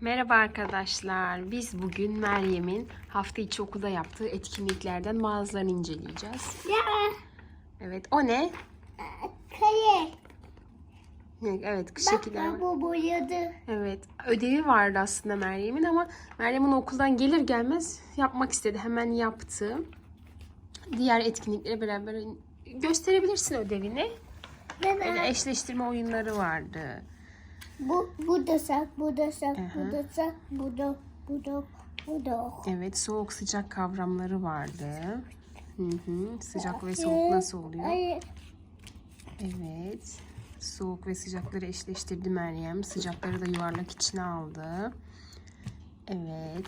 Merhaba arkadaşlar. Biz bugün Meryem'in hafta içi okulda yaptığı etkinliklerden bazılarını inceleyeceğiz. Ya Evet, o ne? kare. Evet, Bak şekiller var. bu boyadı. Evet, ödevi vardı aslında Meryem'in ama Meryem onu okuldan gelir gelmez yapmak istedi. Hemen yaptı. Diğer etkinliklere beraber gösterebilirsin ödevini. Ben Böyle eşleştirme oyunları vardı. Bu bu da sak, bu da sak, bu da sak, bu da bu da bu da. Evet, soğuk sıcak kavramları vardı. Hı hı. Sıcak ve soğuk nasıl oluyor? Hayır. Evet. Soğuk ve sıcakları eşleştirdi Meryem. Sıcakları da yuvarlak içine aldı. Evet.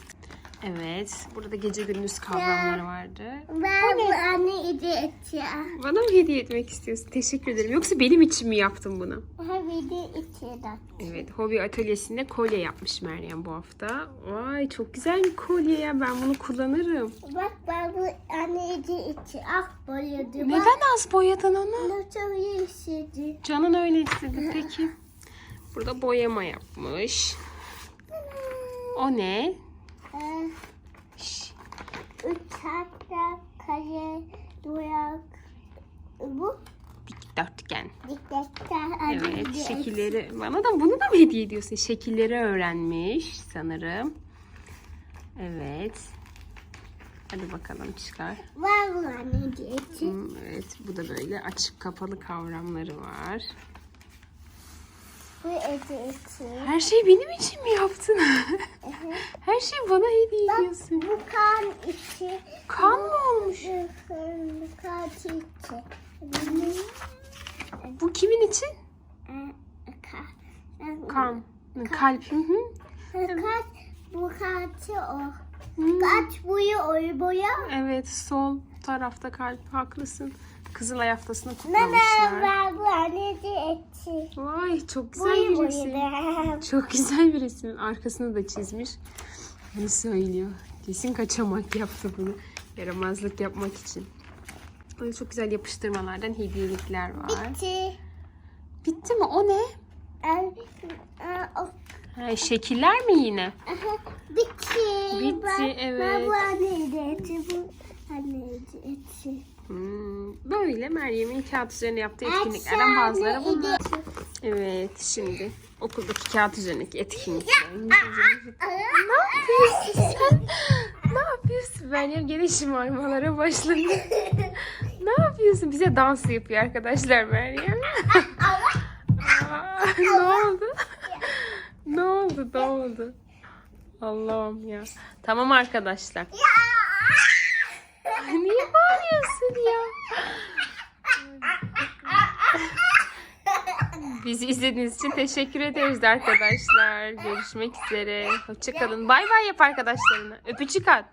Evet. Burada gece gündüz kavramları vardı. Ben bu anne et ya. Bana mı hediye etmek istiyorsun? Teşekkür ederim. Yoksa benim için mi yaptın bunu? De içeri. Evet. Hobi atölyesinde kolye yapmış Meryem bu hafta. Vay çok güzel bir kolye ya. Ben bunu kullanırım. Bak ben bu anne idi içi. Ah boyadı. Bak Neden az boyadın onu? nasıl istedi. Canın öyle istedi. Peki. Burada boyama yapmış. O ne? Uçakta kare duyak. Bu Dikdörtgen. dikdörtgen Evet, şekilleri. Bana da bunu da mı hediye ediyorsun? Şekilleri öğrenmiş sanırım. Evet. Hadi bakalım çıkar. Var bu anne içi. Hmm, Evet, bu da böyle açık kapalı kavramları var. Bu. Her şeyi benim için mi yaptın? Her şeyi bana hediye ediyorsun. Bu kan içi. Kan mı olmuş? Bu kan içi. Bu kimin için? Kan. Kan. Kalp. Hı. Kaç bu kaçı o. Hmm. Kaç boyu oy boya. Evet, sol tarafta kalp. Haklısın. Kızılay haftasını kutlamışlar. ben bu anne içi. Vay çok güzel Boyu bir resim. boyu. Çok güzel bir resim. Arkasını da çizmiş. Bunu söylüyor. Kesin kaçamak yaptı bunu. Yaramazlık yapmak için. Böyle çok güzel yapıştırmalardan hediyelikler var. Bitti. Bitti mi? O ne? O- Ha, şekiller mi yine? Bitti. Bitti, Ben- Ben evet. bu anne Hmm, böyle Meryem'in kağıt üzerine yaptığı etkinliklerden bazıları bunlar. Evet şimdi okuldaki kağıt üzerindeki etkinlikler. ne yapıyorsun sen? Ne yapıyorsun? Meryem gene şımarmalara başladı. ne yapıyorsun? Bize dans yapıyor arkadaşlar Meryem. Aa, ne oldu? ne oldu? Ne oldu? Allah'ım ya. Tamam arkadaşlar. Niye bağırıyorsun ya? Bizi izlediğiniz için teşekkür ederiz arkadaşlar. Görüşmek üzere. Hoşçakalın. Bay bay yap arkadaşlarına. Öpücük at.